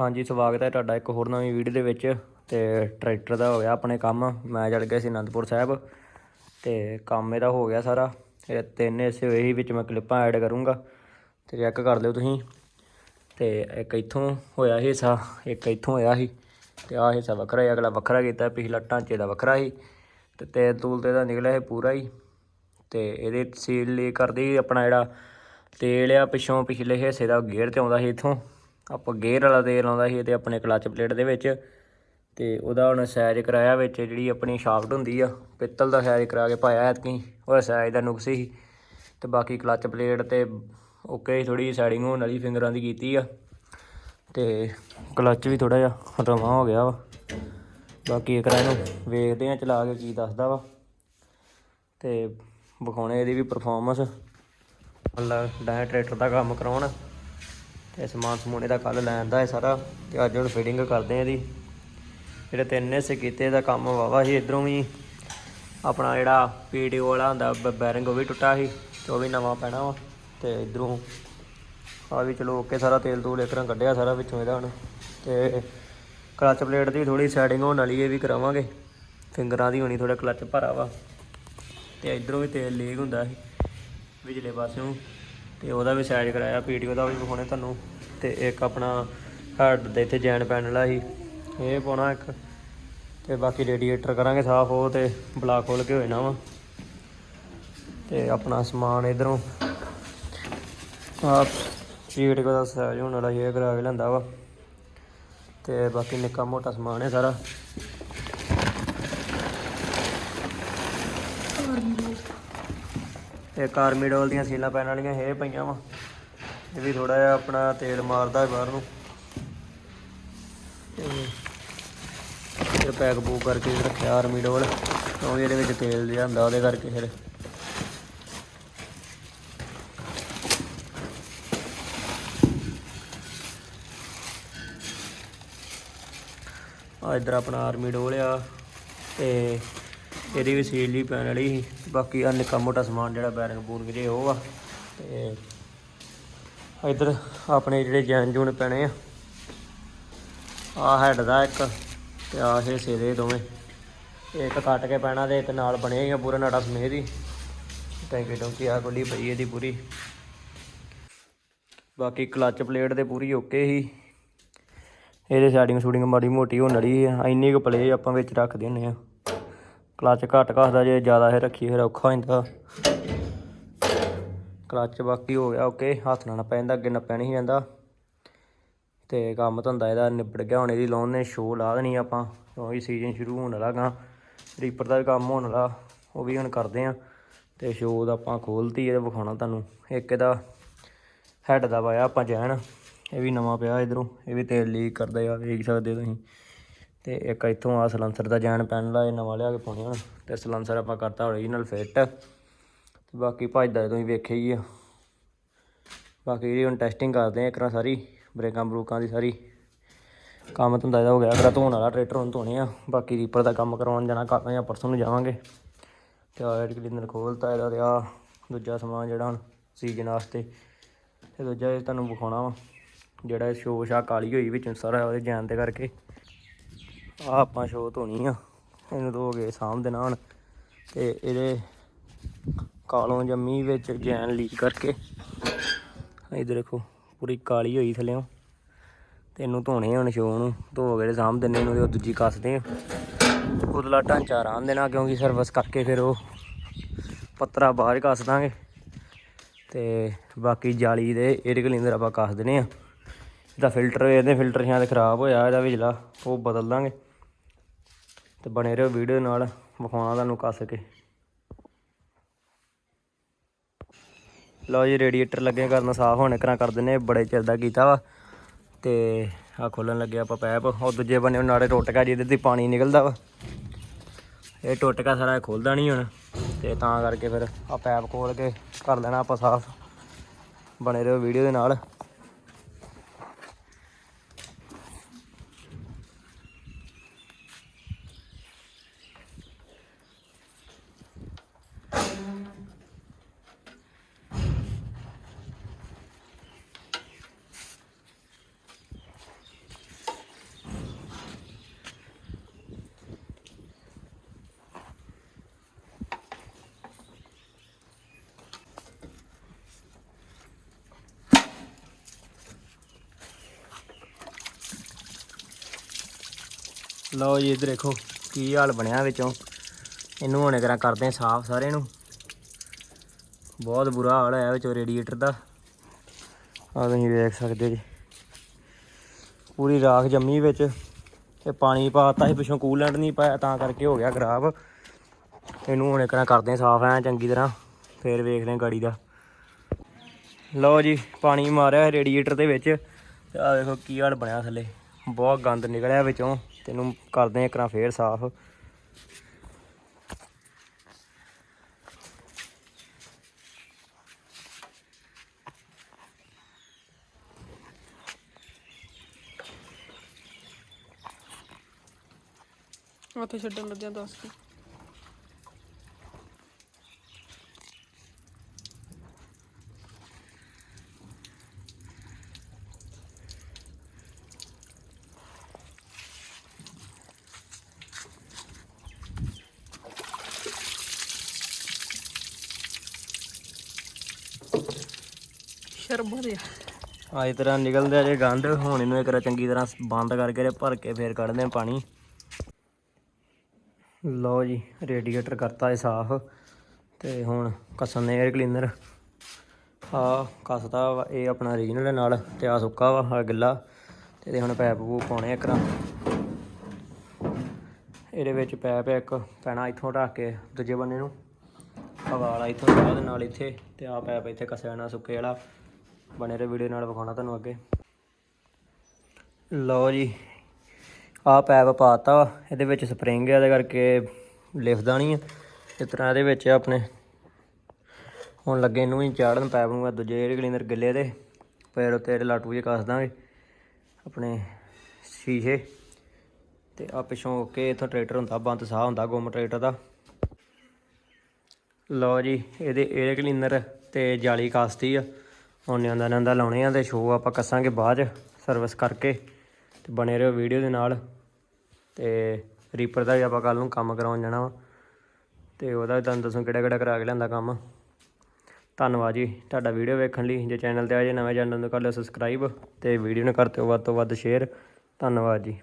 ਹਾਂਜੀ, ਸਵਾਗਤ ਹੈ ਤੁਹਾਡਾ ਇੱਕ ਹੋਰ ਨਵੀਂ ਵੀਡੀਓ ਦੇ ਵਿੱਚ ਤੇ ਟਰੈਕਟਰ ਦਾ ਹੋ ਗਿਆ ਆਪਣੇ ਕੰਮ। ਮੈਂ ਚੜ ਗਿਆ ਸੀ ਅਨੰਦਪੁਰ ਸਾਹਿਬ ਤੇ ਕੰਮ ਇਹਦਾ ਹੋ ਗਿਆ ਸਾਰਾ। ਇਹ ਤਿੰਨ ਹਿੱਸੇ ਹੋਏ ਸੀ, ਵਿੱਚ ਮੈਂ ਕਲਿੱਪਾਂ ਐਡ ਕਰੂੰਗਾ। ਤੇ ਚੈੱਕ ਕਰ ਲਿਓ ਤੁਸੀਂ। ਤੇ ਇੱਕ ਇੱਥੋਂ ਹੋਇਆ ਹਿੱਸਾ, ਇੱਕ ਇੱਥੋਂ ਹੋਇਆ ਸੀ। ਤੇ ਆਹ ਹਿੱਸਾ ਵੱਖਰਾ ਹੀ, ਅਗਲਾ ਵੱਖਰਾ ਕੀਤਾ, ਪਿਛਲਾ ਢਾਂਚੇ ਦਾ ਵੱਖਰਾ ਸੀ। ਤੇ ਤੇਲ ਤੂਲ ਤੇ ਦਾ ਨਿਕਲਿਆ ਇਹ ਪੂਰਾ ਹੀ। ਤੇ ਇਹਦੇ ਸੀਲ ਲੀ ਕਰਦੀ ਆਪਣਾ ਜਿਹੜਾ ਤੇਲ ਆ, ਪਿੱਛੋਂ ਪਿਛਲੇ ਹਿੱਸੇ ਦਾ ਗੇਅਰ ਤੇ ਆਉਂਦਾ ਸੀ ਇੱਥੋਂ। ਆਪਾਂ ਗੇਅਰ ਵਾਲਾ ਤੇਲ ਆਉਂਦਾ ਸੀ ਤੇ ਆਪਣੇ ਕਲੱਚ ਪਲੇਟ ਦੇ ਵਿੱਚ ਤੇ ਉਹਦਾ ਹੁਣ ਸਾਈਜ਼ ਕਰਾਇਆ ਵਿੱਚ ਜਿਹੜੀ ਆਪਣੀ ਸ਼ਾਫਟ ਹੁੰਦੀ ਆ, ਪਿੱਤਲ ਦਾ ਸਾਈਜ਼ ਕਰਾ ਕੇ ਪਾਇਆ ਐਤਕੀ, ਉਹਦਾ ਸਾਈਜ਼ ਦਾ ਨੁਕਸ ਸੀ ਤੇ ਬਾਕੀ ਕਲੱਚ ਪਲੇਟ ਤੇ ਓਕੇ ਥੋੜੀ ਸੈਟਿੰਗ ਹੋਣ ਵਾਲੀ ਫਿੰਗਰਾਂ ਦੀ ਕੀਤੀ ਆ ਤੇ ਕਲੱਚ ਵੀ ਥੋੜਾ ਜਿਹਾ ਰਵਾਂ ਹੋ ਗਿਆ ਵਾ। ਬਾਕੀ ਇੱਕ ਨੂੰ ਵੇਖਦੇ ਆ, ਚਲਾ ਕੇ ਕੀ ਦੱਸਦਾ ਵਾ। ਤੇ ਵਿਖਾਉਣੇ ਇਹਦੀ ਵੀ ਪਰਫਾਰਮੈਂਸ ਮਤਲਬ ਡਾਇ ਦਾ ਕੰਮ ਕਰਾਉਣ। ਤੇ ਸਮਾਨ ਸਮੂਨ ਇਹਦਾ ਕੱਲ ਲੈਣ ਦਾ ਹੈ ਸਾਰਾ ਤੇ ਅੱਜ ਹੁਣ ਫਿਟਿੰਗ ਕਰਦੇ ਆ ਇਹਦੀ। ਜਿਹੜੇ ਤਿੰਨ ਹਿੱਸੇ ਕੀਤੇ ਦਾ ਕੰਮ ਵਾਵਾ ਸੀ, ਇਧਰੋਂ ਵੀ ਆਪਣਾ ਜਿਹੜਾ ਪੀਡੀਓ ਵਾਲਾ ਹੁੰਦਾ ਬੈਰਿੰਗ ਉਹ ਵੀ ਟੁੱਟਾ ਸੀ ਤੇ ਉਹ ਵੀ ਨਵਾਂ ਪੈਣਾ ਵਾ ਤੇ ਇਧਰੋਂ ਆ ਵੀ ਚਲੋ ਓਕੇ ਸਾਰਾ ਤੇਲ ਤੂਲ ਇੱਕ ਰਾਂ ਕੱਢਿਆ ਸਾਰਾ ਵਿੱਚੋਂ ਇਹਦਾ ਹੁਣ ਤੇ ਕਲਚ ਪਲੇਟ ਦੀ ਥੋੜੀ ਸੈਟਿੰਗ ਹੋਣ ਵਾਲੀ ਇਹ ਵੀ ਕਰਾਵਾਂਗੇ। ਫਿੰਗਰਾਂ ਦੀ ਹੋਣੀ ਥੋੜਾ ਕਲਚ ਭਰਾ ਵਾ ਤੇ ਇਧਰੋਂ ਵੀ ਤੇਲ ਲੀਕ ਹੁੰਦਾ ਸੀ। ਵਿਚਲੇ ਪਾਸਿਓਂ ਤੇ ਉਹਦਾ ਵੀ ਸਾਈਜ਼ ਕਰਾਇਆ ਪੀਡੀਓ ਦਾ ਵੀ ਵਿਖਾਉਣੇ ਤੁਹਾਨੂੰ ਤੇ ਇੱਕ ਆਪਣਾ ਹੈਡ ਦੇ ਇੱਥੇ ਜੈਨ ਪੈਨਲ ਆ ਸੀ ਇਹ ਪਾਉਣਾ ਇੱਕ ਤੇ ਬਾਕੀ ਰੇਡੀਏਟਰ ਕਰਾਂਗੇ ਸਾਫ਼ ਉਹ ਤੇ ਬਲਾਕ ਖੋਲ ਕੇ ਹੋ ਜਾਣਾ ਵਾ। ਤੇ ਆਪਣਾ ਸਮਾਨ ਇਧਰੋਂ ਆ ਪੀਡੀਓ ਦਾ ਸਾਈਜ਼ ਹੋਣ ਵਾਲਾ ਸੀ, ਇਹ ਕਰਾ ਕੇ ਲੈਂਦਾ ਵਾ। ਤੇ ਬਾਕੀ ਨਿੱਕਾ ਮੋਟਾ ਸਮਾਨ ਹੈ ਸਾਰਾ। ਇਹ ਕਾਰਮੀਡੋਲ ਦੀਆਂ ਸੀਲਾਂ ਪੈਣ ਵਾਲੀਆਂ ਇਹ ਪਈਆਂ ਵਾ। ਇਹ ਵੀ ਥੋੜਾ ਜਿਹਾ ਆਪਣਾ ਤੇਲ ਮਾਰਦਾ ਹੈ ਬਾਹਰ ਨੂੰ। ਤੇ ਇਹ ਪੈਕ ਪੂਕ ਕਰਕੇ ਰੱਖਿਆ ਆਰਮੀ ਡੋਲ ਕਿਉਂਕਿ ਇਹਦੇ ਵਿੱਚ ਤੇਲ ਜਿਹਾ ਹੁੰਦਾ ਉਹਦੇ ਕਰਕੇ ਫਿਰ। ਆ ਇਧਰ ਆਪਣਾ ਆਰਮੀ ਡੋਲ ਆ ਤੇ ਇਹਦੀ ਵੀ ਸੀਲ ਹੀ ਪੈਣ ਵਾਲੀ ਸੀ। ਬਾਕੀ ਆ ਨਿੱਕਾ ਮੋਟਾ ਸਮਾਨ ਜਿਹੜਾ ਬੈਰਿੰਗ ਬੂਰਿੰਗ ਜੇ ਉਹ ਆ। ਤੇ ਇਧਰ ਆਪਣੇ ਜਿਹੜੇ ਜੈਨ ਜੂਨ ਪੈਣੇ ਆ। ਆ ਹੈਡ ਦਾ ਇੱਕ ਤੇ ਆ ਹਿੱਸੇ ਦੇ ਦੋਵੇਂ। ਇੱਕ ਕੱਟ ਕੇ ਪੈਣਾ ਤੇ ਇੱਕ ਨਾਲ ਬਣੇਗਾ ਪੂਰਾ ਨਾੜਾ ਸਮੇਤ ਹੀ। ਟੈਂਕੀ ਟੋਂਕੀ ਆ ਗੁੱਲੀ ਪਈ ਇਹਦੀ ਪੂਰੀ। ਬਾਕੀ ਕਲੱਚ ਪਲੇਟ ਤੇ ਪੂਰੀ ਓਕੇ ਹੀ ਇਹਦੇ ਸੈਟਿੰਗ ਸ਼ੂਟਿੰਗ ਮਾੜੀ ਮੋਟੀ ਹੋਣ ਵਾਲੀ ਆ। ਇੰਨੀ ਕੁ ਪਲੇ ਆਪਾਂ ਵਿੱਚ ਰੱਖਦੇ ਹੁੰਦੇ ਆ। ਕਲੱਚ ਘੱਟ ਘੱਟਦਾ ਜੇ ਜ਼ਿਆਦਾ ਇਹ ਰੱਖੀ ਫਿਰ ਔਖਾ ਹੋ ਜਾਂਦਾ ਕਲੱਚ ਬਾਕੀ ਹੋ ਗਿਆ, ਓਕੇ। ਹੱਥ ਨਾਲ ਨੱਪਿਆ ਜਾਂਦਾ, ਅੱਗੇ ਨੱਪਿਆ ਨਹੀਂ ਜਾਂਦਾ। ਤੇ ਕੰਮ ਧੰਦਾ ਇਹਦਾ ਨਿਬੜ ਗਿਆ, ਹੁਣ ਇਹਦੀ ਲੋਨ ਨੇ ਸ਼ੋ ਲਾ ਦੇਣੀ ਆਪਾਂ। ਕਿਉਂਕਿ ਸੀਜ਼ਨ ਸ਼ੁਰੂ ਹੋਣ ਵਾਲਾ ਗਾ ਰੀਪਰ ਦਾ ਵੀ ਕੰਮ ਹੋਣ ਵਾਲਾ, ਉਹ ਵੀ ਹੁਣ ਕਰਦੇ ਆ। ਤੇ ਸ਼ੋ ਦਾ ਆਪਾਂ ਖੋਲਤੀ ਇਹ ਵਿਖਾਉਣਾ ਤੁਹਾਨੂੰ। ਇੱਕ ਇਹਦਾ ਹੈਡ ਦਾ ਪਾਇਆ ਆਪਾਂ ਜੈਨ ਇਹ ਵੀ ਨਵਾਂ ਪਿਆ ਇਧਰੋਂ, ਇਹ ਵੀ ਤੇਲ ਲੀਕ ਕਰਦਾ ਆ, ਵੇਖ ਸਕਦੇ ਤੁਸੀਂ। ਤੇ ਇੱਕ ਇੱਥੋਂ ਆ ਸਲੰਸਰ ਦਾ ਜੈਨ ਪੈਨਲ ਆ ਇਹ ਨਵਾਂ ਲਿਆ ਕੇ ਪਾਉਣੇ ਹੁਣ। ਤੇ ਸਲੰਸਰ ਆਪਾਂ ਕਰਤਾ ਓਰੀਜਨਲ ਫਿੱਟ ਤੇ ਬਾਕੀ ਭੱਜਦਾ ਤੁਸੀਂ ਵੇਖਿਆ ਹੀ ਆ। ਬਾਕੀ ਜਿਹੜੀ ਹੁਣ ਟੈਸਟਿੰਗ ਕਰਦੇ ਆ ਇੱਕ ਵਾਰ ਸਾਰੀ, ਬ੍ਰੇਕਾਂ ਬਰੂਕਾਂ ਦੀ ਸਾਰੀ। ਕੰਮ ਧੰਦਾ ਇਹਦਾ ਹੋ ਗਿਆ ਅਗਰ ਧੋਣ ਵਾਲਾ ਟਰੈਕਟਰ ਹੁਣ ਧੋਣੇ ਆ। ਬਾਕੀ ਰੀਪਰ ਦਾ ਕੰਮ ਕਰਵਾਉਣ ਜਾਣਾ, ਕੱਲ੍ਹ ਜਾਂ ਪਰਸੋਂ ਨੂੰ ਜਾਵਾਂਗੇ। ਤੇ ਆਇਰ ਕਲੀਨਰ ਖੋਲਤਾ ਇਹਦਾ ਤੇ ਆ ਦੂਜਾ ਸਮਾਨ ਜਿਹੜਾ ਹੁਣ ਸੀਜ਼ਨ ਵਾਸਤੇ। ਤੇ ਦੂਜਾ ਇਹ ਤੁਹਾਨੂੰ ਵਿਖਾਉਣਾ ਵਾ, ਜਿਹੜਾ ਸ਼ੋ ਸ਼ਾ ਕਾਲੀ ਹੋਈ ਵਿੱਚ ਸਾਰਾ ਉਹਦੇ ਜੈਨ ਦੇ ਕਰਕੇ। ਆ ਆਪਾਂ ਸ਼ੋ ਧੋਣੀ ਆ। ਇਹਨੂੰ ਧੋ ਕੇ ਸਾਂਭ ਦੇਣਾ ਹੁਣ ਤੇ ਇਹਦੇ ਕਾਲੋਂ ਜੰਮੀ ਵਿੱਚ ਜੈਨ ਲੀਕ ਕਰਕੇ। ਇਧਰ ਦੇਖੋ, ਪੂਰੀ ਕਾਲੀ ਹੋਈ ਥੱਲੇੋਂ ਤੇ ਇਹਨੂੰ ਧੋਣੇ ਹੁਣ ਸ਼ੋ ਨੂੰ। ਧੋ ਕੇ ਤੇ ਸਾਂਭ ਦਿੰਨੇ ਇਹਨੂੰ ਉਹ ਦੂਜੀ ਕੱਸਦੇ ਆ। ਉਦਲਾ ਢਾਂਚਾ ਆਰਾਮ ਦੇਣਾ ਕਿਉਂਕਿ ਸਰਵਿਸ ਕਰਕੇ ਫਿਰ ਉਹ ਪੱਤਰਾ ਬਾਹਰ ਹੀ ਕੱਸ ਦਾਂਗੇ। ਤੇ ਬਾਕੀ ਜਾਲੀ ਦੇ 에ਅਰ ਕਲੀਨਰ ਆਪਾਂ ਕੱਸ ਦਿੰਨੇ ਆ। ਇਹਦਾ ਫਿਲਟਰ ਇਹਦੇ ਫਿਲਟਰ ਸ਼ਾਇਦ ਖਰਾਬ ਹੋਇਆ, ਇਹਦਾ ਵਿਚਲਾ, ਉਹ ਬਦਲ ਦਾਂਗੇ। ਤੇ ਬਣੇ ਰਹੋ ਵੀਡੀਓ ਨਾਲ, ਵਿਖਾਉਣਾ ਤੁਹਾਨੂੰ ਕੱਸ ਕੇ। ਲਓ ਜੀ, ਰੇਡੀਏਟਰ ਲੱਗੇ ਕਰਨ ਸਾਫ਼, ਹੋਣੇ ਕਰਾਂ ਕਰ ਦਿੰਨੇ ਬੜੇ ਚਿਰ ਦਾ ਕੀਤਾ ਵਾ। ਤੇ ਆ ਖੋਲਣ ਲੱਗੇ ਆਪਾਂ ਪੈਪ, ਉਹ ਦੂਜੇ ਬੰਨੇ ਨਾਲੇ ਟੁੱਟ ਜਿਹਦੇ ਤੇ ਪਾਣੀ ਨਿਕਲਦਾ ਵਾ। ਇਹ ਟੁੱਟ ਸਾਰਾ ਖੋਲਦਾ ਨਹੀਂ ਹੁਣ, ਤੇ ਤਾਂ ਕਰਕੇ ਫਿਰ ਆ ਪੈਪ ਖੋਲ ਕੇ ਕਰ ਲੈਣਾ ਆਪਾਂ ਸਾਫ਼। ਬਣੇ ਰਹੋ ਵੀਡੀਓ ਦੇ ਨਾਲ। ਲਓ ਜੀ, ਇੱਧਰ ਦੇਖੋ ਕੀ ਹਾਲ ਬਣਿਆ ਵਿੱਚੋਂ। ਇਹਨੂੰ ਹੁਣੇ ਕਰਾਂ ਕਰਦੇ ਆ ਸਾਫ਼ ਸਾਰੇ ਨੂੰ। ਬਹੁਤ ਬੁਰਾ ਹਾਲ ਹੋਇਆ ਵਿੱਚੋਂ ਰੇਡੀਏਟਰ ਦਾ। ਆ ਤੁਸੀਂ ਵੇਖ ਸਕਦੇ ਜੀ। ਪੂਰੀ ਰਾਖ ਜੰਮੀ ਵਿੱਚ। ਤੇ ਪਾਣੀ ਪਾਤਾ ਸੀ, ਪਿੱਛੋਂ ਕੂਲੈਂਟ ਨਹੀਂ ਪਾਇਆ, ਤਾਂ ਕਰਕੇ ਹੋ ਗਿਆ ਖਰਾਬ। ਇਹਨੂੰ ਹੁਣੇ ਕਰਾਂ ਕਰਦੇ ਆ ਸਾਫ਼, ਐ ਚੰਗੀ ਤਰ੍ਹਾਂ। ਫੇਰ ਵੇਖਦੇ ਆ ਗਾੜੀ ਦਾ। ਲਓ ਜੀ, ਪਾਣੀ ਮਾਰਿਆ ਰੇਡੀਏਟਰ ਦੇ ਵਿੱਚ। ਤੇ ਆ ਦੇਖੋ ਕੀ ਹਾਲ ਬਣਿਆ ਥੱਲੇ। ਬਹੁਤ ਗੰਦ ਨਿਕਲਿਆ ਵਿੱਚੋਂ। ਤੈਨੂੰ ਕਰਦੇ ਆ ਇੱਕ ਵਾਰ ਫੇਰ ਸਾਫ਼। ਉੱਥੇ ਛੱਡਣ ਲੱਗਿਆ ਦੱਸ ਕੇ। ਸ਼ਰਬਤ ਆ ਆ। ਇਸ ਤਰ੍ਹਾਂ ਨਿਕਲਦਾ ਜੇ ਗੰਦ ਹੁਣ ਇਹਨੂੰ ਇੱਕ ਵਾਰ ਚੰਗੀ ਤਰ੍ਹਾਂ ਬੰਦ ਕਰਕੇ ਤੇ ਭਰ ਕੇ ਫੇਰ ਕੱਢਦੇ ਆ ਪਾਣੀ। ਲਓ ਜੀ, ਰੇਡੀਏਟਰ ਕਰਤਾ ਹੈ ਸਾਫ਼, ਤੇ ਹੁਣ ਕਸਨ ਨੇ 에ਅਰ ਕਲੀਨਰ ਆ ਕਸਦਾ ਵਾ, ਇਹ ਆਪਣਾ ਰੀਜਨਲ ਦੇ ਨਾਲ, ਤੇ ਆ ਸੁੱਕਾ ਵਾ ਆ ਗਿੱਲਾ, ਤੇ ਇਹਦੇ ਹੁਣ ਪੈਪ ਪੂਪ ਪਾਉਣੇ ਇੱਕ ਰਾਂ ਇਹਦੇ ਵਿੱਚ ਪੈਪ ਇੱਕ ਪੈਣਾ ਇੱਥੋਂ ਢੱਕ ਕੇ ਦੂਜੇ ਬੰਨੇ ਨੂੰ, ਹਵਾ ਵਾਲਾ ਇੱਥੋਂ ਬਾਅਦ ਨਾਲ ਇੱਥੇ, ਤੇ ਆ ਪੈਪ ਇੱਥੇ ਕੱਸਿਆ ਨਾ ਸੁੱਕੇ ਵਾਲਾ। ਬਣੇ ਰਹੇ ਵੀਡੀਓ ਨਾਲ, ਵਿਖਾਉਣਾ ਤੁਹਾਨੂੰ ਅੱਗੇ। ਲਓ ਜੀ ਆ ਪੈਪ ਪਾਤਾ ਵਾ ਇਹਦੇ ਵਿੱਚ ਸਪਰਿੰਗ ਹੈ ਇਹਦੇ ਕਰਕੇ ਲਿਫਦਾ ਨਹੀਂ ਹੈ ਇਸ ਤਰ੍ਹਾਂ ਇਹਦੇ ਵਿੱਚ ਆਪਣੇ ਹੁਣ ਲੱਗੇ ਇਹਨੂੰ ਹੀ ਚਾੜਨ, ਪੈਪ ਨੂੰ ਆਹ ਦੂਜੇ ਜਿਹੜੇ ਕਲੀਨਰ ਗਿੱਲੇ ਦੇ ਪੈਰ ਉੱਤੇ ਲਾਟੂ ਜੇ ਕੱਸ ਦਾਂਗੇ, ਆਪਣੇ ਸ਼ੀਸ਼ੇ। ਤੇ ਆ ਪਿੱਛੋਂ ਓਕੇ ਇੱਥੋਂ ਟਰੈਕਟਰ ਹੁੰਦਾ, ਬੰਦ ਸਾਹ ਹੁੰਦਾ, ਗੁੰਮ ਟਰੈਕਟਰ ਦਾ। ਲਓ ਜੀ, ਇਹਦੇ 에ਅਰ ਕਲੀਨਰ ਤੇ ਜਾਲੀ ਕਾਸਤੀ ਆ। ਹੁਣ ਨਿਆਂਦਾ ਨਿਆਂਦਾ ਲਾਉਣੇ ਆ ਤੇ ਸ਼ੋਅ ਆਪਾਂ ਕੱਸਾਂਗੇ ਬਾਅਦ ਚ ਸਰਵਿਸ ਕਰਕੇ ਤੇ ਬਣੇ ਰਹੋ ਵੀਡੀਓ ਦੇ ਨਾਲ ਤੇ ਰੀਪਰ ਦਾ ਵੀ ਆਪਾਂ ਕੱਲ ਨੂੰ ਕੰਮ ਕਰਾਉਣ ਜਾਣਾ ਵਾ ਤੇ ਉਹਦਾ ਵੀ ਤੁਹਾਨੂੰ ਦੱਸੋ ਕਿਹੜਾ ਕਿਹੜਾ ਕਰਾ ਕੇ ਲੈਂਦਾ ਕੰਮ। ਧੰਨਵਾਦ ਜੀ ਤੁਹਾਡਾ ਵੀਡੀਓ ਵੇਖਣ ਲਈ। ਜੇ ਚੈਨਲ ਤੇ ਆਏ ਜੇ ਨਵੇਂ ਚੈਨਲ ਨੂੰ ਕਰ ਲਿਓ ਸਬਸਕ੍ਰਾਈਬ ਤੇ ਵੀਡੀਓ ਨੂੰ ਕਰ ਦਿਓ ਵੱਧ ਤੋਂ ਵੱਧ ਸ਼ੇਅਰ ਧੰਨਵਾਦ ਜੀ।